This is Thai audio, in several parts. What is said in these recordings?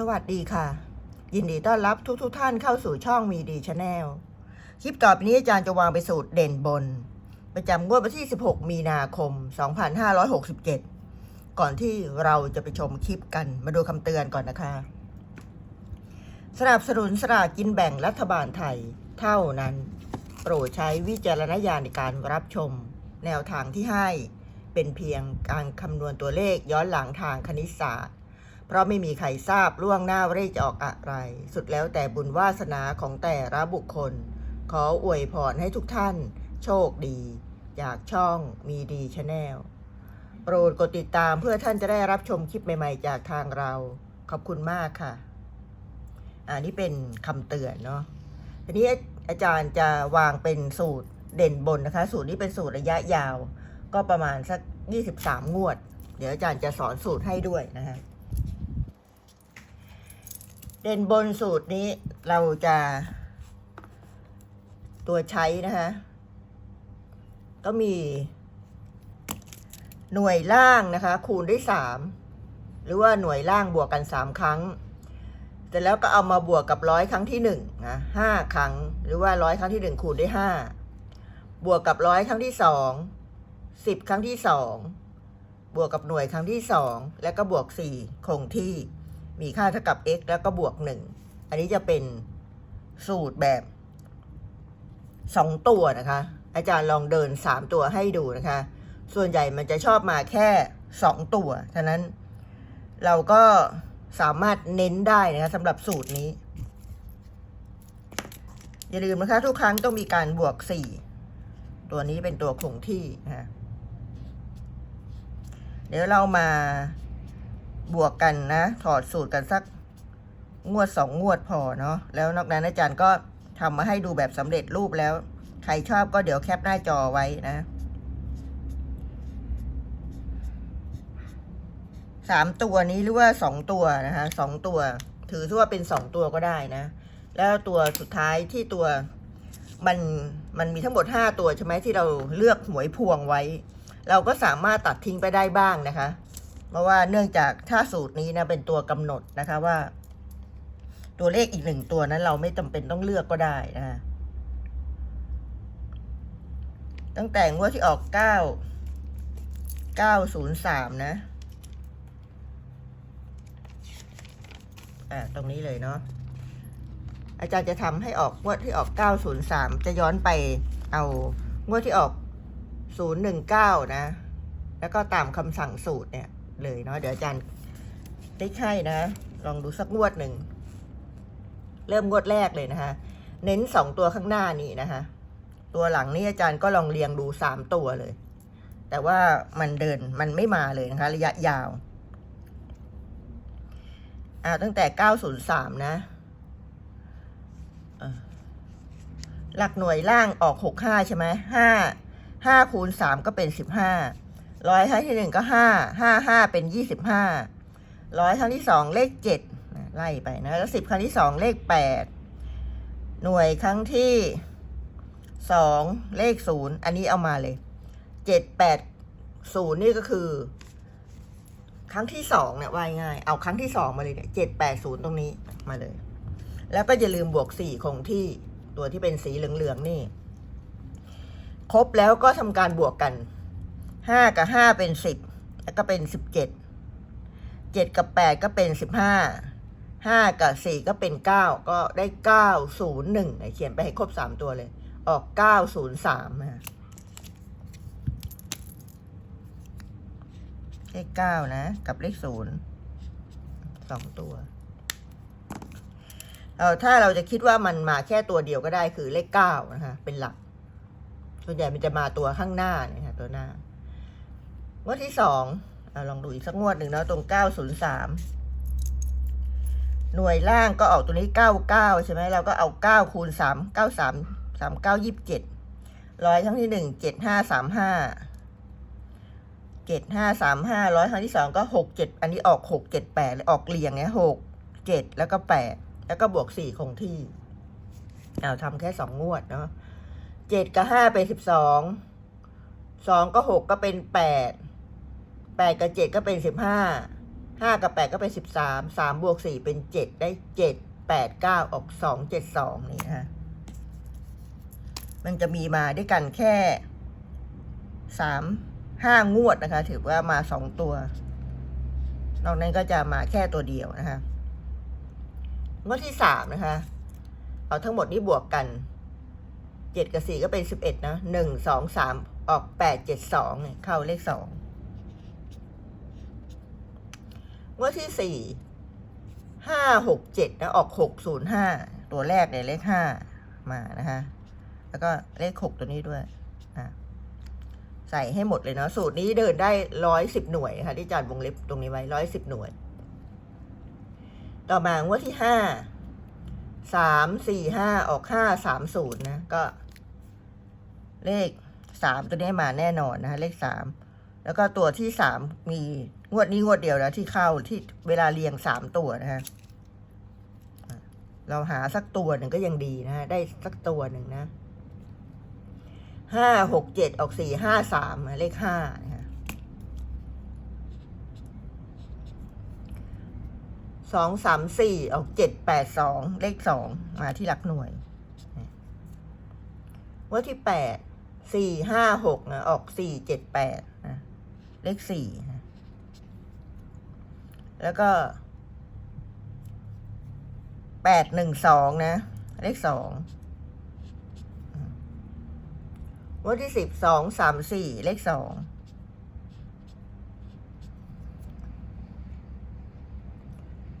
สวัสดีค่ะ ยินดีต้อนรับทุกๆทท่านเข้าสู่ช่องมีดีชาแนลคลิปต่อไปนี้อาจารย์จะวางไปสูตรเด่นบน ประจำงวดวันที่ 16 มีนาคม 2567 ก่อนที่เราจะไปชมคลิปกันมาดูคำเตือนก่อนนะคะ สนับสนุนสลากกินแบ่งรัฐบาลไทยเท่านั้น โปรดใช้วิจารณญาณในการรับชม แนวทางที่ให้เป็นเพียงการคำนวณตัวเลขย้อนหลังทางคณิตศาสตร์ เพราะไม่มีใครทราบล่วงหน้าเลขจะออกอะไร สุดแล้วแต่บุญวาสนาของแต่ละบุคคล ขออวยพรให้ทุกท่าน โชคดี จากช่องมีดีชาแนลโปรดกดติดตามเพื่อท่านจะได้รับชมคลิปใหม่ ๆ จากทางเรา ขอบคุณมากค่ะ อันนี้เป็นคำเตือนเนาะทีนี้อาจารย์จะวางเป็นสูตรเด่นบนนะคะ สูตรนี้เป็นสูตรระยะยาว ก็ประมาณสัก 23 งวด เดี๋ยวอาจารย์จะสอนสูตรให้ด้วยนะฮะ เด่นบนสูตรนี้เราจะตัวใช้นะคะ ก็มี หน่วยล่างนะคะ คูณด้วยสามหรือว่าหน่วยล่างบวกกันสามครั้งเสร็จแล้วก็เอามาบวกกับร้อยครั้งที่หนึ่งนะห้าครั้ง หรือว่าร้อยครั้งที่หนึ่งคูณด้วยห้าบวกกับร้อยครั้งที่สองสิบครั้งที่สองบวกกับหน่วยครั้งที่สองแล้วก็บวกสี่คงที่ มีค่าเท่ากับ x แล้วก็บวกหนึ่งอันนี้จะเป็นสูตรแบบสองตัวนะคะ อาจารย์ลองเดินสามตัวให้ดูนะคะ ส่วนใหญ่มันจะชอบมาแค่สองตัวฉะนั้นเราก็สามารถเน้นได้นะคะสำหรับสูตรนี้ อย่าลืมนะคะ ทุกครั้งต้องมีการบวกสี่ตัวนี้เป็นตัวคงที่นะคะเดี๋ยวเรามา บวกกันนะ ถอดสูตรกันสักงวดสองงวดพอเนาะแล้วนอกนั้นอาจารย์ก็ทำมาให้ดูแบบสำเร็จรูปแล้ว ใครชอบก็เดี๋ยวแคปหน้าจอไว้นะสามตัวนี้หรือว่าสองตัวนะคะสองตัว ถือว่าเป็นสองตัวก็ได้นะ แล้วตัวสุดท้ายที่ตัวมันมันมีทั้งหมดห้าตัวใช่ไหมที่เราเลือกหวยพวงไว้ เราก็สามารถตัดทิ้งไปได้บ้างนะคะ เพราะว่าเนื่องจากถ้าสูตรนี้นะเป็นตัวกำหนดนะคะว่า ตัวเลขอีกหนึ่งตัวนั้น เราไม่จำเป็นต้องเลือกก็ได้นะคะตั้งแต่งวดที่ออกเก้าเก้าศูนย์สามนะ อ่า ตรงนี้เลยเนาะ อาจารย์จะทำให้ออกงวดที่ออกเก้าศูนย์สามจะย้อนไปเอางวดที่ออกศูนย์หนึ่งเก้านะ แล้วก็ตามคำสั่งสูตรเนี่ย เลยเนาะเดี๋ยวอาจารย์ได้ให้นะ ลองดูสักงวดหนึ่ง เริ่มงวดแรกเลยนะคะ เน้นสองตัวข้างหน้านี่นะคะ ตัวหลังนี่อาจารย์ก็ลองเรียงดูสามตัวเลย แต่ว่ามันเดินมันไม่มาเลยนะคะ ระยะยาวอ่าตั้งแต่เก้าศูนย์สามนะหลักหน่วยล่างออกหกห้าใช่ไหมห้าห้าคูณสามก็เป็นสิบห้า ร้อยครั้งที่หนึ่งก็ห้าห้าห้าเป็นยี่สิบห้าร้อยครั้งที่สองเลขเจ็ดไล่ไปนะ แล้วสิบครั้งที่สองเลขแปดหน่วยครั้งที่สองเลขศูนย์อันนี้เอามาเลยเจ็ดแปดศูนย์นี่ก็คือ ครั้งที่สองเนี่ยว่ายง่าย เอาครั้งที่สองมาเลยเนี่ยเจ็ดแปดศูนย์ตรงนี้มาเลย แล้วก็อย่าลืมบวกสี่คงที่ตัวที่เป็นสีเหลืองๆนี่ ครบแล้วก็ทำการบวกกัน ห้ากับห้าเป็นสิบแล้วก็เป็นสิบเจ็ดเจ็ดกับแปดก็เป็นสิบห้าห้ากับสี่ก็เป็นเก้าก็ได้เก้าศูนย์หนึ่งเขียนไปให้ครบสามตัวเลย ออกเก้าศูนย์สามนะเลขเก้านะ กับเลขศูนย์สองตัวเออถ้าเราจะคิดว่ามันมาแค่ตัวเดียวก็ได้คือเลขเก้านะคะเป็นหลัก ส่วนใหญ่มันจะมาตัวข้างหน้าเนี่ยค่ะตัวหน้า งวดที่สองอลองดูอีกสักงวดหนึ่งเนาะตรงเก้าศูนย์สามหน่วยล่างก็ออกตัวนี้เก้าเก้าใช่ไหมเราก็เอาเก้าคูณสามเก้าสามสามเก้ายี่สิบเจ็ดร้อยครั้งที่หนึ่งเจ็ดห้าสามห้าเจ็ดห้าสามห้าร้อยครั้งที่สองก็หกเจ็ดอันนี้ออกหกเจ็ดแปดออกเรียงเนี้ยหกเจ็ดแล้วก็แปดแล้วก็บวกสี่คงที่เอาทำแค่สองงวดเนาะเจ็ดกับห้าเป็นสิบสองสองก็หกก็เป็นแปด แปดกับเจ็ดก็เป็นสิบห้าห้ากับแปดก็เป็นสิบสามสามบวกสี่เป็นเจ็ดได้เจ็ดแปดเก้าออกสองเจ็ดสองนี่ฮะมันจะมีมาด้วยกันแค่สามห้างวดนะคะ ถือว่ามาสองตัวนอกนั้นก็จะมาแค่ตัวเดียวนะคะงวดที่สามนะคะ เอาทั้งหมดนี้บวกกันเจ็ดกับสี่ก็เป็นสิบเอ็ดนะหนึ่งสองสามออกแปดเจ็ดสองเนี่ยเข้าเลขสอง งวดที่สี่ห้าหกเจ็ดนะออกหกศูนย์ห้าตัวแรกเนี่ยเลขห้ามานะคะแล้วก็เลขหกตัวนี้ด้วยอะใส่ให้หมดเลยเนาะสูตรนี้เดินได้ร้อยสิบหน่วยค่ะ ที่จารย์วงเล็บตรงนี้ไว้ร้อยสิบหน่วย ต่อมางวดที่ห้าสามสี่ห้าออกห้าสามศูนย์นะก็ เลขสามตัวนี้มาแน่นอนนะคะเลขสามแล้วก็ตัวที่สามมี งวดนี้งวดเดียวแล้วที่เข้าที่เวลาเรียงสามตัวนะฮะเราหาสักตัวหนึ่งก็ยังดีนะฮะได้สักตัวหนึ่งนะห้าหกเจ็ดออกสี่ห้าสามเลขห้านะฮะสองสามสี่ออกเจ็ดแปดสองเลขสองมาที่หลักหน่วยว่าที่แปดสี่ห้าหกนะออกสี่เจ็ดแปดนะเลขสี่นะ แล้วก็แปดหนึ่งสองนะ เลขสองวันที่สิบสองสามสี่เลขสอง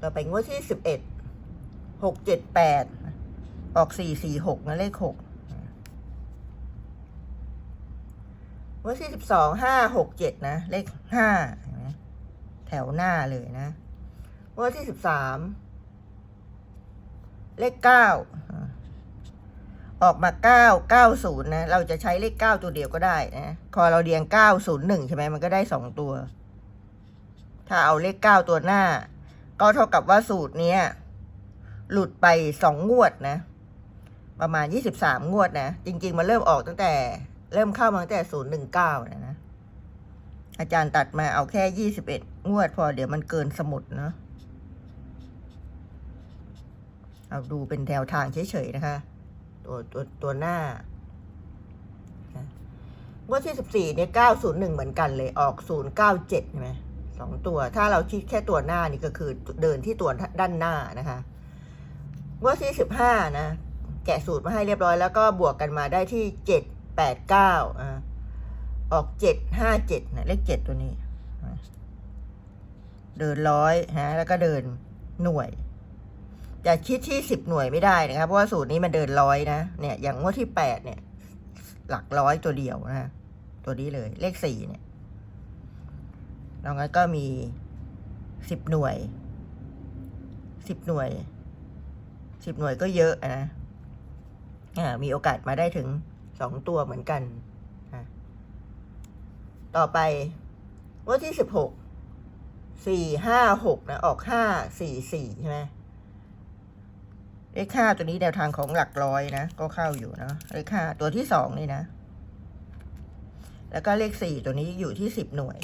ต่อไปงวดที่สิบเอ็ดหกเจ็ดแปดออกสี่สี่หกนะเลขหกงวดที่สิบสองห้าหกเจ็ดนะ เลขห้า แถวหน้าเลยนะงวดที่สิบสามเลขเก้าออกมาเก้าเก้าศูนย์นะ เราจะใช้เลขเก้าตัวเดียวก็ได้นะพอเราเรียงเก้าศูนย์หนึ่งใช่ไหมมันก็ได้สองตัว ถ้าเอาเลขเก้าตัวหน้า ก็เท่ากับว่าสูตรเนี้ย หลุดไปสองงวดนะ ประมาณยี่สิบสามงวดนะ จริง ๆ มันเริ่มออกตั้งแต่ เริ่มเข้ามาตั้งแต่ศูนย์หนึ่งเก้านะนะอาจารย์ตัดมาเอาแค่ยี่สิบเอ็ด งวดพอเดี๋ยวมันเกินสมุดเนาะเอาดูเป็นแนวทางเฉยๆนะคะ ตัวตัวตัวหน้างวดที่สิบสี่เนี่ยเก้าศูนย์หนึ่งเหมือนกันเลยออกศูนย์เก้าเจ็ดใช่ไหมสองตัว ถ้าเราคิดแค่ตัวหน้านี่ก็คือเดินที่ตัวด้านหน้านะคะงวดที่สิบห้านะ แกะสูตรมาให้เรียบร้อยแล้วก็บวกกันมาได้ที่เจ็ดแปดเก้าอ่าออกเจ็ดห้าเจ็ดนะเลขเจ็ดตัวนี้ เดินร้อยฮะแล้วก็เดินหน่วยจะคิดที่สิบหน่วยไม่ได้นะครับเพราะว่าสูตรนี้มันเดินร้อยนะเนี่ยอย่างงวดที่แปดเนี่ย หลักร้อยตัวเดียวนะตัวนี้เลย เลขสี่เนี่ยนอกนั้นก็มีสิบหน่วยสิบหน่วยสิบหน่วยก็เยอะนะอ่ามีโอกาสมาได้ถึงสองตัวเหมือนกันอะต่อไปงวันที่สิบหก สี่ห้าหกนะออกห้าสี่สี่ใช่ไหมเลขห้าตัวนี้แนวทางของหลักร้อยนะ ก็เข้าอยู่เนาะเลขห้าตัวที่สองนี่นะ แล้วก็เลขสี่ตัวนี้อยู่ที่สิบหน่วย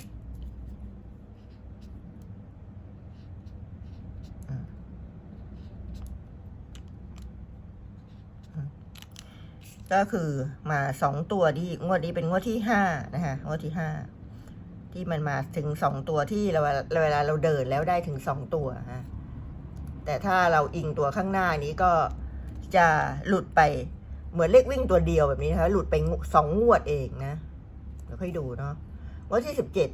ก็คือมาสองตัวที่งวดนี้เป็นงวดที่ห้านะคะงวดที่ห้า ที่มันมาถึงสองตัวที่เราเวลาเราเดินแล้วได้ถึงสองตัวฮะแต่ถ้าเราอิงตัวข้างหน้านี้ก็จะหลุดไปเหมือนเลขวิ่งตัวเดียวแบบนี้นะคะหลุดไปสองงวดเองนะเดี๋ยวค่อยดูเนาะงวดที่สิบเจ็ด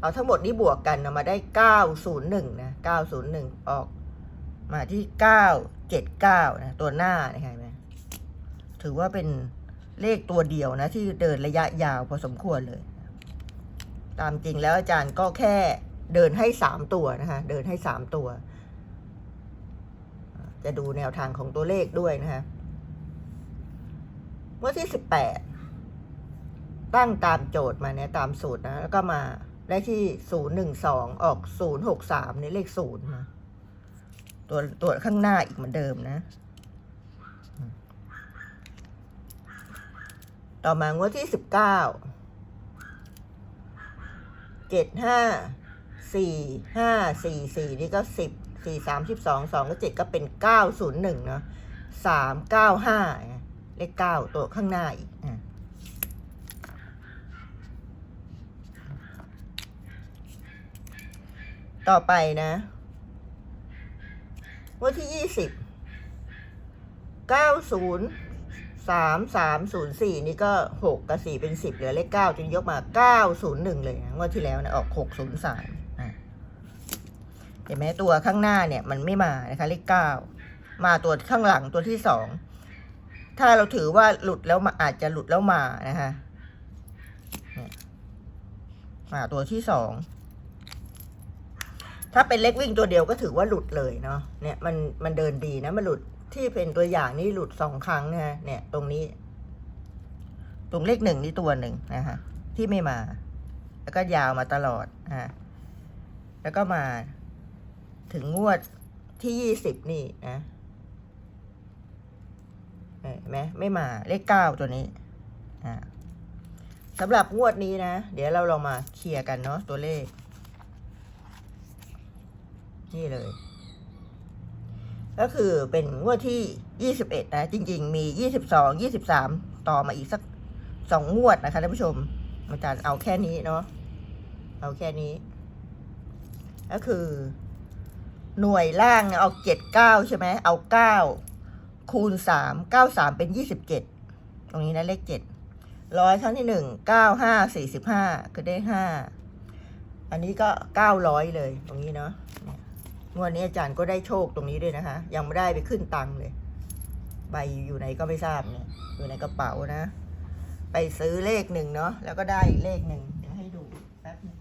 เอาทั้งหมดนี้บวกกันเอามาได้เก้าศูนย์หนึ่งนะเก้าศูนย์หนึ่งออกมาที่เก้าเจ็ดเก้านะตัวหน้านะคะเห็นไหมถือว่าเป็นเลขตัวเดียวนะ ที่เดินระยะยาวพอสมควรเลย ตามจริงแล้วอาจารย์ก็แค่เดินให้สามตัวนะคะ เดินให้สามตัว จะดูแนวทางของตัวเลขด้วยนะคะเมื่อที่สิบแปดตั้งตามโจทย์มาเนี่ยตามสูตรนะ แล้วก็มาได้ที่ศูนย์หนึ่งสองออกศูนย์หกสามในเลขศูนย์นะตัวตัวข้างหน้าอีกเหมือนเดิมนะ ต่อมางวดที่สิบเก้า เจ็ดห้าสี่ห้าสี่สี่นี่ก็สิบสี่สามสิบสองสองก็เจ็ดก็เป็นเก้าศูนย์หนึ่งเนาะสามเก้าห้าเลขเก้าตัวข้างหน้าอีกอะต่อไปนะ วันที่ยี่สิบเก้าศูนย์ สามสามศูนย์สี่นี่ก็หกกับสี่เป็นสิบเหลือเลขเก้าจึงยกมาเก้าศูนย์หนึ่งเลยนะงวดที่แล้วนะออกหกศูนย์สามเห็นไหมตัวข้างหน้าเนี่ยมันไม่มานะคะเลขเก้ามาตัวข้างหลังตัวที่สองถ้าเราถือว่าหลุดแล้วมาอาจจะหลุดแล้วมานะคะมาตัวที่สองถ้าเป็นเล็กวิ่งตัวเดียวก็ถือว่าหลุดเลยเนาะเนี่ยมันมันเดินดีนะมันหลุด ที่เป็นตัวอย่างนี่หลุดสองครั้งนะฮะเนี่ย ตรงนี้ ตรงเลขหนึ่งนี่ตัวหนึ่งนะคะที่ไม่มา แล้วก็ยาวมาตลอดอะแล้วก็มาถึงงวดที่ยี่สิบนี่นะเห็นไหมไม่มาเลขเก้าตัวนี้อ่าสำหรับงวดนี้นะ เดี๋ยวเราลองมาเคลียร์กันเนาะตัวเลข นี่เลย ก็คือเป็นงวดที่ยี่สิบเอ็ดนะ จริง ๆ มียี่สิบสองยี่สิบสามต่อมาอีกสักสองงวดนะคะท่านผู้ชม อาจารย์เอาแค่นี้เนาะเอาแค่นี้ ก็คือ หน่วยล่างเอาเจ็ดเก้าใช่ไหมเอาเก้าคูณสามเก้าสามเป็นยี่สิบเจ็ดตรงนี้นะเลขเจ็ดร้อยครั้งที่หนึ่งเก้าห้าสี่สิบห้าคือได้ห้าอันนี้ก็เก้าร้อยเลยตรงนี้เนาะ งวดนี้อาจารย์ก็ได้โชคตรงนี้ด้วยนะคะ ยังไม่ได้ไปขึ้นตังค์เลย ใบอยู่ไหนก็ไม่ทราบเนี่ย อยู่ในกระเป๋านะ ไปซื้อเลขหนึ่งเนาะแล้วก็ได้อีกเลขหนึ่งเดี๋ยวให้ดูแป๊บหนึง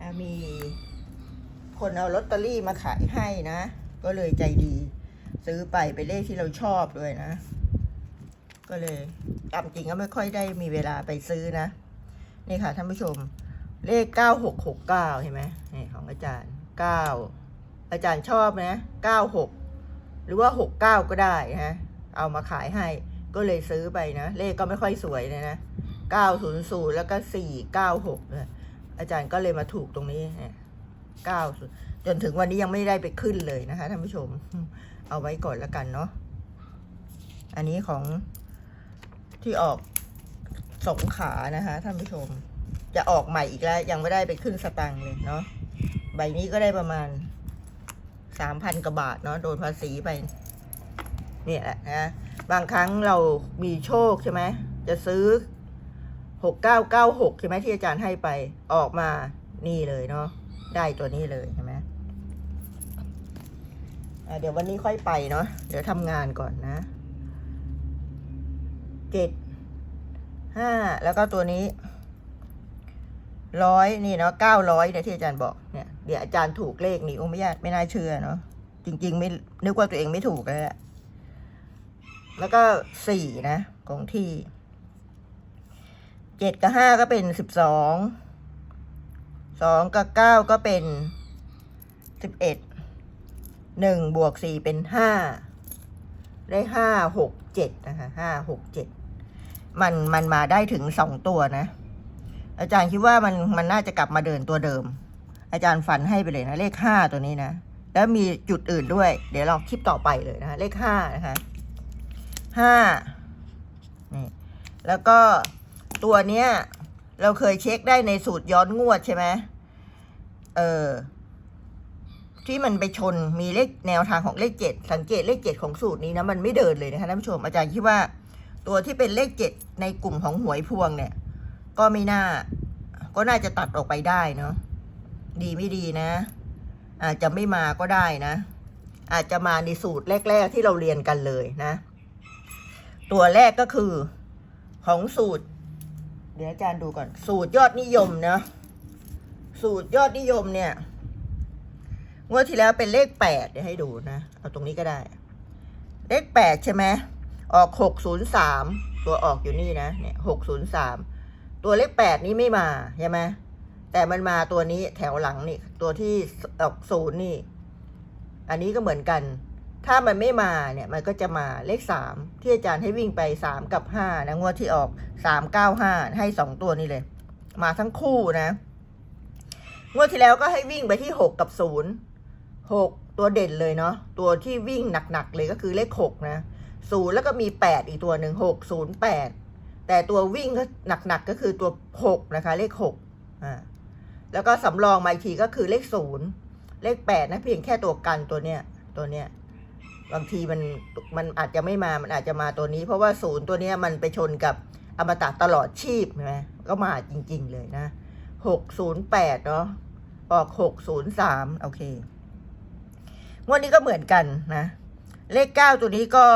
อะมีคนเอาลอตเตอรี่มาขายให้นะ ก็เลยใจดี ซื้อไปเป็นเลขที่เราชอบด้วยนะ ก็เลยตามจริงก็ไม่ค่อยได้มีเวลาไปซื้อนะ นี่ค่ะท่านผู้ชม เลขเก้าหกหกเก้าเห็นไหมนี่ของอาจารย์เก้าอาจารย์ชอบนะเก้าหกหรือว่าหกเก้าก็ได้นะ เอามาขายให้ก็เลยซื้อไปนะ เลขก็ไม่ค่อยสวยเลยนะเก้าศูนย์ศูนย์แล้วก็สี่เก้าหกเนี่ยอาจารย์ก็เลยมาถูกตรงนี้ เก้าจนถึงวันนี้ยังไม่ได้ไปขึ้นเลยนะคะท่านผู้ชม เอาไว้ก่อนแล้วกันเนาะอันนี้ของที่ออกสงขานะคะท่านผู้ชม จะออกใหม่อีกแล้ว ยังไม่ได้ไปขึ้นสตังค์เลยเนาะใบนี้ก็ได้ประมาณสามพันกว่าบาทเนาะโดนภาษีไป เนี่ยแหละนะบางครั้งเรามีโชคใช่ไหมจะซื้อหกเก้าเก้าหกใช่ไหมที่อาจารย์ให้ไปออกมานี่เลยเนาะ ได้ตัวนี้เลยใช่ไหมเดี๋ยววันนี้ค่อยไปเนาะเดี๋ยวทำงานก่อนนะเจ็ดห้าแล้วก็ตัวนี้ร้อยนี่เนาะเก้าร้อยเนี่ยที่อาจารย์บอกเนี่ยเดี๋ยวอาจารย์ถูกเลขนี่โอ้ไม่ยากไม่น่าเชื่อเนาะจริง ๆ ไม่นึกว่าตัวเองไม่ถูกเลยอะแล้วก็สี่นะ ของที่เจ็ดกับห้าก็เป็นสิบสอง สองกับเก้าก็เป็นสิบเอ็ดหนึ่งบวกสี่เป็นห้าได้ห้าหกเจ็ดนะคะห้าหกเจ็ดมันมันมาได้ถึงสองตัวนะ อาจารย์คิดว่ามันมันน่าจะกลับมาเดินตัวเดิม อาจารย์ฝันให้ไปเลยนะ เลขห้าตัวนี้นะ แล้วมีจุดอื่นด้วย เดี๋ยวเราคลิปต่อไปเลยนะคะ เลขห้านะคะห้านี่แล้วก็ตัวเนี้ย เราเคยเช็คได้ในสูตรย้อนงวดใช่ไหม เออที่มันไปชนมีเลขแนวทางของเลขเจ็ดสังเกตเลขเจ็ดของสูตรนี้นะมันไม่เดินเลยนะคะท่านผู้ชมอาจารย์คิดว่า ตัวที่เป็นเลขเจ็ดในกลุ่มของหวยพวงเนี่ย ก็ไม่น่า ก็น่าจะตัดออกไปได้เนาะดีไม่ดีนะ อาจจะไม่มาก็ได้นะ อาจจะมาในสูตรแรก ๆ ที่เราเรียนกันเลยนะ ตัวแรกก็คือของสูตร เดี๋ยวอาจารย์ดูก่อน สูตรยอดนิยมนะ สูตรยอดนิยมเนี่ยงวดที่แล้วเป็นเลขแปดเดี๋ยวให้ดูนะ เอาตรงนี้ก็ได้ เลขแปดใช่ไหมออกหกศูนย์สามตัวออกอยู่นี่นะเนี่ยหกศูนย์สามตัวเลขแปดนี้ไม่มาใช่ไหมแต่มันมาตัวนี้แถวหลังนี่ ตัวที่ออกศูนย์นี่ อันนี้ก็เหมือนกัน ถ้ามันไม่มาเนี่ย มันก็จะมาเลขสามที่อาจารย์ให้วิ่งไปสามกับห้านะงวดที่ออกสามเก้าห้าให้สองตัวนี้เลย มาทั้งคู่นะ งวดที่แล้วก็ให้วิ่งไปที่หกกับศูนย์หกตัวเด่นเลยเนาะตัวที่วิ่งหนักๆเลยก็คือเลขหกนะศูนย์แล้วก็มีแปดอีกตัวหนึ่งหกศูนย์แปดแต่ตัววิ่งก็หนักๆก็คือตัวหกนะคะ เลขหกอ่าแล้วก็สำรองมาอีกทีก็คือเลขศูนย์เลขแปดนะเพียงแค่ตัวกันตัวเนี้ยตัวเนี้ยบางทีมันมันอาจจะไม่มา มันอาจจะมาตัวนี้ เพราะว่าศูนย์ตัวเนี้ยมันไปชนกับอมตะตลอดชีพใช่ไหมก็มาจริง ๆ เลยนะหกศูนย์แปดเนาะ ออกหกศูนย์สามโอเคงวดนี้ก็เหมือนกันนะ เลขเก้าตัวนี้ก็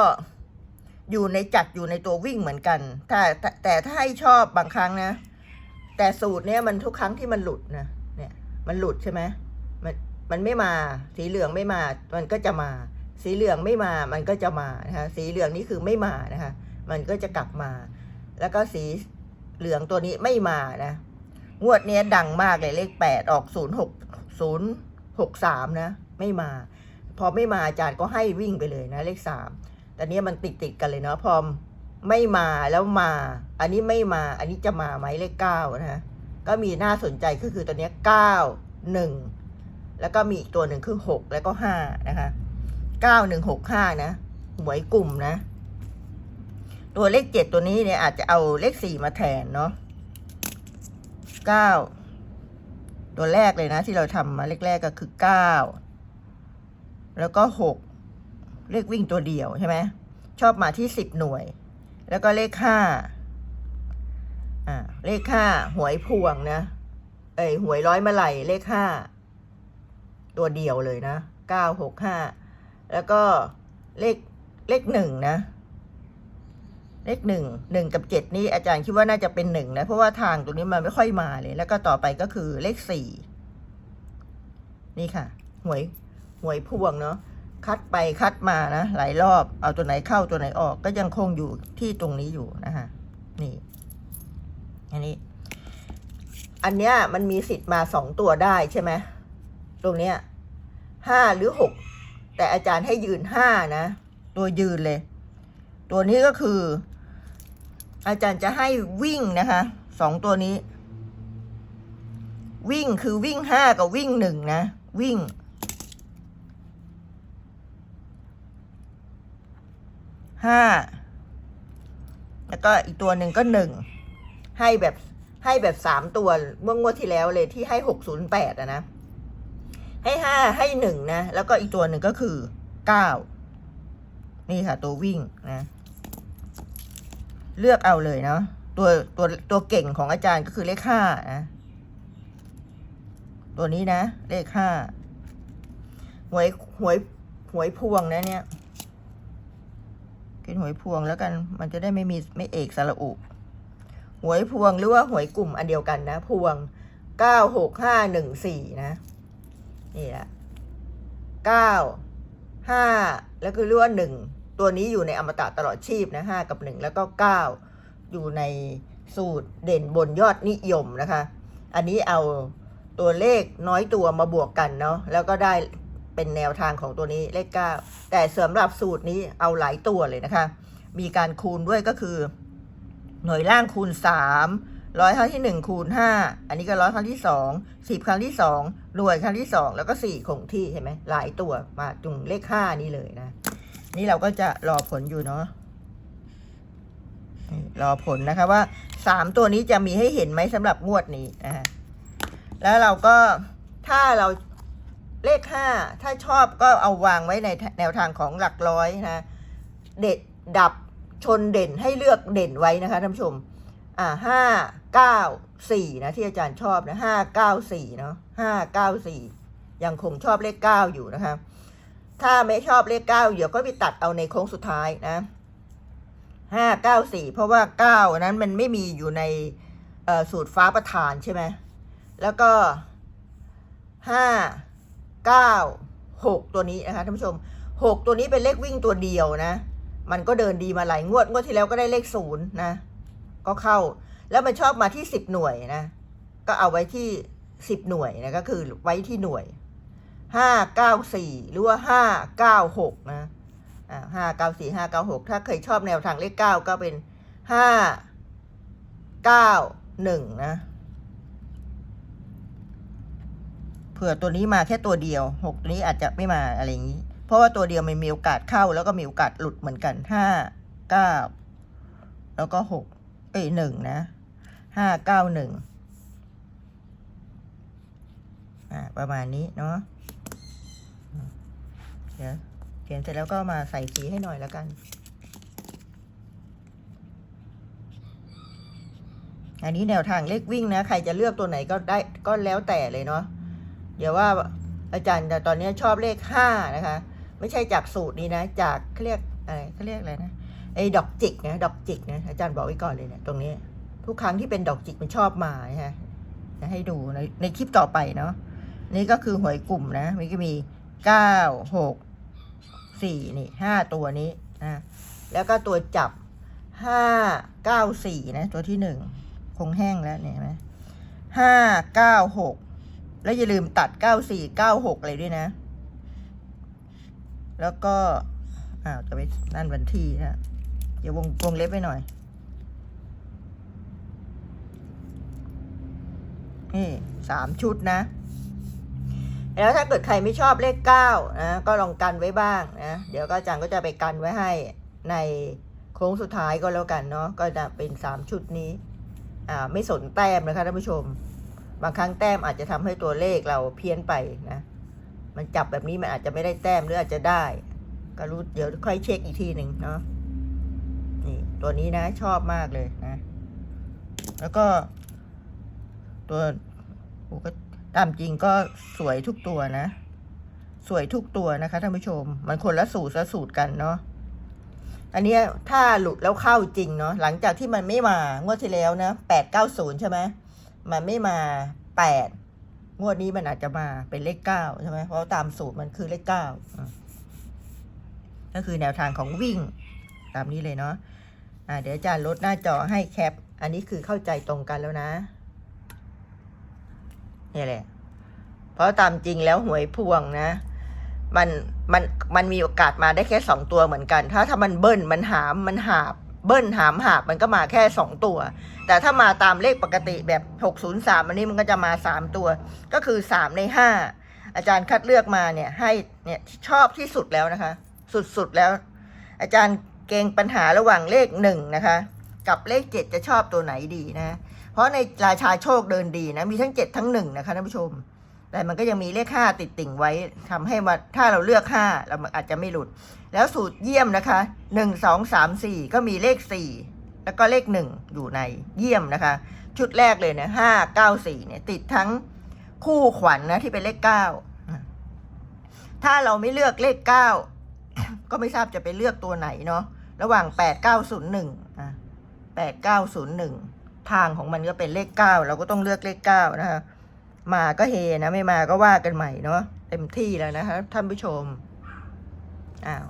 อยู่ในจัดอยู่ในตัววิ่งเหมือนกันแต่แต่ถ้าให้ชอบบางครั้งนะ แต่สูตรเนี้ยมันทุกครั้งที่มันหลุดนะเนี่ย มันหลุดใช่ไหมมันมันไม่มาสีเหลืองไม่มา มันก็จะมา สีเหลืองไม่มา มันก็จะมานะคะสีเหลืองนี่คือไม่มานะคะ มันก็จะกลับมา แล้วก็สีเหลืองตัวนี้ไม่มานะ งวดนี้ดังมากเลยเลขแปดออกศูนย์หกศูนย์หกสามนะ ไม่มา พอไม่มาอาจารย์ก็ให้วิ่งไปเลยนะเลขสามแต่เนี้ยมันติดติดกันเลยเนาะพอไม่มาแล้วมา อันนี้ไม่มา อันนี้จะมาไหมเลขเก้านะก็มีน่าสนใจก็คือตัวเนี้ยเก้าหนึ่งแล้วก็มีอีกตัวหนึ่งคือหกแล้วก็ห้านะคะเก้าหนึ่งหกห้านะหวยกลุ่มนะ ตัวเลขเจ็ดตัวนี้เนี่ยอาจจะเอาเลขสี่มาแทนเนาะ เก้าตัวแรกเลยนะ ที่เราทำมาแรกๆก็คือเก้าแล้วก็หกเลขวิ่งตัวเดียวใช่ไหมชอบมาที่สิบหน่วย แล้วก็เลขห้าอ่าเลขห้าหวยพวงนะเอ้ยหวยร้อยมาไหลเลขห้าตัวเดียวเลยนะเก้าหกห้าแล้วก็เลขเลขหนึ่งนะ เลขหนึ่งหนึ่งกับเจ็ดนี้อาจารย์คิดว่าน่าจะเป็นหนึ่งนะ เพราะว่าทางตรงนี้มันไม่ค่อยมาเลย แล้วก็ต่อไปก็คือเลขสี่นี่ค่ะ หวยหวยพวงเนาะคัดไปคัดมานะ หลายรอบเอาตัวไหนเข้าตัวไหนออก ก็ยังคงอยู่ที่ตรงนี้อยู่นะคะนี่ อันนี้ อันเนี้ยมันมีสิทธิ์มาสองตัวได้ใช่ไหมตรงเนี้ยห้าหรือหกแต่อาจารย์ให้ยืนห้านะ ตัวยืนเลย ตัวนี้ก็คือ อาจารย์จะให้วิ่งนะคะสองตัวนี้ วิ่งคือวิ่งห้ากับวิ่งหนึ่งนะ วิ่ง ห้า แล้วก็อีกตัวหนึ่งก็หนึ่ง ให้แบบให้แบบสามตัวเมื่องวดที่แล้วเลยที่ให้หกศูนย์แปดอะนะ ให้ห้าให้หนึ่งนะ แล้วก็อีกตัวหนึ่งก็คือเก้านี่ค่ะตัววิ่งนะ เลือกเอาเลยเนาะตัวตัวตัวเก่งของอาจารย์ก็คือเลขห้านะตัวนี้นะ เลขห้าหวยหวยหวยพวงนะเนี่ยกินหวยพวงแล้วกัน มันจะได้ไม่มีไม่เอกสระอุหวยพวงหรือว่าหวยกลุ่มอันเดียวกันนะ พวงเก้าหกห้าหนึ่งสี่นะนี่แหละเก้าห้าแล้วก็เรือว่าหนึ่ง ตัวนี้อยู่ในอมตะตลอดชีพนะห้ากับหนึ่งแล้วก็เก้าอยู่ในสูตรเด่นบนยอดนิยมนะคะ อันนี้เอาตัวเลขน้อยตัวมาบวกกันเนาะแล้วก็ได้เป็นแนวทางของตัวนี้เลขเก้าแต่สำหรับสูตรนี้เอาหลายตัวเลยนะคะ มีการคูณด้วยก็คือ หน่วยล่างคูณสามร้อยครั้งที่หนึ่งคูณห้าอันนี้ก็ร้อยครั้งที่สองสิบครั้งที่สองหน่วยครั้งที่สองแล้วก็สี่คงที่เห็นไหมหลายตัวมาตรงเลขห้านี่เลยนะ นี่เราก็จะรอผลอยู่เนาะรอผลนะคะว่าสามตัวนี้จะมีให้เห็นไหมสำหรับงวดนี้นะฮะแล้วเราก็ถ้าเราเลขห้าถ้าชอบก็เอาวางไว้ในแนวทางของหลักร้อยนะเด็ดดับชนเด่นให้เลือกเด่นไว้นะคะท่านผู้ชม อ่าห้าเก้าสี่นะที่อาจารย์ชอบนะห้าเก้าสี่เนาะห้าเก้าสี่ยังคงชอบเลขเก้าอยู่นะคะ ถ้าไม่ชอบเลขเก้าเดี๋ยวก็ไปตัดเอาในโค้งสุดท้ายนะห้าเก้าสี่เพราะว่าเก้านั้นมันไม่มีอยู่ในสูตรฟ้าประธานใช่ไหมแล้วก็ห้าเก้าหกตัวนี้นะคะท่านผู้ชมหกตัวนี้เป็นเลขวิ่งตัวเดียวนะ มันก็เดินดีมาหลายงวดงวดที่แล้วก็ได้เลขศูนย์นะ ก็เข้าแล้วมันชอบมาที่สิบหน่วยนะ ก็เอาไว้ที่สิบหน่วยนะก็คือไว้ที่หน่วย ห้าเก้าสี่หรือว่าห้าเก้าหกนะอ่าห้าเก้าสี่ห้าเก้าหกถ้าเคยชอบแนวทางเลขเก้าก็เป็นห้าเก้าหนึ่งนะเผื่อตัวนี้มาแค่ตัวเดียวหกตัวนี้อาจจะไม่มาอะไรอย่างนี้ เพราะว่าตัวเดียวมันมีโอกาสเข้า แล้วก็มีโอกาสหลุดเหมือนกันห้าเก้าแล้วก็หกเอ้ยหนึ่งนะห้าเก้าหนึ่งอ่าประมาณนี้เนาะ เดี๋ยวเขียนเสร็จแล้วก็มาใส่สีให้หน่อยแล้วกันอันนี้แนวทางเลขวิ่งนะใครจะเลือกตัวไหนก็ได้ก็แล้วแต่เลยเนาะเดี๋ยวว่าอาจารย์แต่ตอนนี้ชอบเลขห้านะคะ ไม่ใช่จากสูตรนี้นะ จากเขาเรียกอะไรเขาเรียกอะไรนะไอ้ดอกจิกนะดอกจิกนะอาจารย์บอกไว้ก่อนเลยเนี่ยตรงนี้ ทุกครั้งที่เป็นดอกจิกมันชอบมานะฮะจะให้ดูในในคลิปต่อไปเนาะนี่ก็คือหวยกลุ่มนะมันก็มีเก้าหก สี่นี่ห้าตัวนี้นะแล้วก็ตัวจับห้าเก้าสี่นะ ตัวที่หนึ่งคงแห้งแล้วเนี่ยไหมห้าเก้าหกแล้วอย่าลืมตัดเก้าสี่เก้าหกอะไรด้วยนะ แล้วก็อ้าวจะไปนั่นวันที่นะเดี๋ยววงวงเล็บไปหน่อยนี่สามชุดนะ แล้วถ้าเกิดใครไม่ชอบเลขเก้านะก็ลองกันไว้บ้างนะเดี๋ยวก็อาจารย์ก็จะไปกันไว้ให้ในโค้งสุดท้ายก็แล้วกันเนาะก็จะเป็นสามชุดนี้อ่าไม่สนแต้มนะคะท่านผู้ชม บางครั้งแต้มอาจจะทำให้ตัวเลขเราเพี้ยนไปนะมันจับแบบนี้มันอาจจะไม่ได้แต้มหรืออาจจะได้ ก็รู้เดี๋ยวค่อยเช็คอีกทีหนึ่งเนาะนี่ตัวนี้นะชอบมากเลยนะ แล้วก็ตัวโอ้ก็ ตามจริงก็สวยทุกตัวนะ สวยทุกตัวนะคะท่านผู้ชม มันคนละสูตรละสูตรกันเนาะอันนี้ถ้าหลุดแล้วเข้าจริงเนาะหลังจากที่มันไม่มางวดที่แล้วนะแปดเก้าศูนย์ใช่ไหมมันไม่มาแปดงวดนี้มันอาจจะมาเป็นเลขเก้าใช่ไหมเพราะตามสูตรมันคือเลขเก้าก็คือแนวทางของวิ่ง ตามนี้เลยเนาะอ่าเดี๋ยวอาจารย์ลดหน้าจอให้แคป อันนี้คือเข้าใจตรงกันแล้วนะ นี่แหละ เพราะตามจริงแล้วหวยพวงนะ มันมันมันมีโอกาสมาได้แค่สองตัวเหมือนกัน ถ้าถ้ามันเบิ้ลมันหามมันหาบเบิ้ลหามหาบมันก็มาแค่สองตัว แต่ถ้ามาตามเลขปกติแบบหกศูนย์สามอันนี้มันก็จะมาสามตัว ก็คือสามในห้าอาจารย์คัดเลือกมาเนี่ยให้เนี่ยชอบที่สุดแล้วนะคะ สุดๆแล้ว อาจารย์เกงปัญหาระหว่างเลขหนึ่งนะคะ กับเลขเจ็ดจะชอบตัวไหนดีนะ ราะในราชาโชคเดินดีนะ มีทั้งเจ็ดทั้งหนึ่งนะคะท่านผู้ชม แต่มันก็ยังมีเลขห้าติดติ่งไว้ทำให้มาถ้าเราเลือกห้าเราอาจจะไม่หลุด แล้วสูตรเยี่ยมนะคะหนึ่งสองสามสี่ก็มีเลขสี่แล้วก็เลขหนึ่งอยู่ในเยี่ยมนะคะ ชุดแรกเลยเนี่ยห้าเก้าสี่เนี่ยติดทั้งคู่ขวัญนนะที่เป็นเลขเก้าถ้าเราไม่เลือกเลขเก้าก็ไม่ทราบจะไปเลือกตัวไหนเนาะระหว่างแปดเก้าศูนย์หนึ่งอะแปดเก้าศูนย์หนึ่ง ทางของมันก็เป็นเลขเก้าเราก็ต้องเลือกเลขเก้านะคะมาก็เฮนะไม่มาก็ว่ากันใหม่เนาะเต็มที่แล้วนะคะท่านผู้ชมอ้าว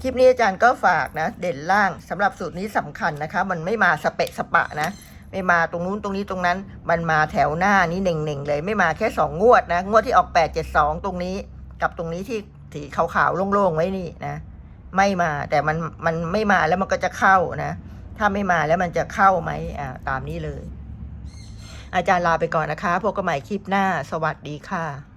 คลิปนี้อาจารย์ก็ฝากนะ เด่นล่างสำหรับสูตรนี้สำคัญนะคะ มันไม่มาสเปะสปะนะ ไม่มาตรงนู้นตรงนี้ตรงนั้น มันมาแถวหน้านี้เน่งๆเลย ไม่มาแค่สองงวดนะ งวดที่ออกแปดเจ็ดสองตรงนี้ กับตรงนี้ที่สีขาวๆโล่งๆไว้นี่นะ ไม่มาแต่มันมันไม่มาแล้วมันก็จะเข้านะ ถ้าไม่มาแล้วมันจะเข้าไหมอ่าตามนี้เลย อาจารย์ลาไปก่อนนะคะ พบกันใหม่คลิปหน้า สวัสดีค่ะ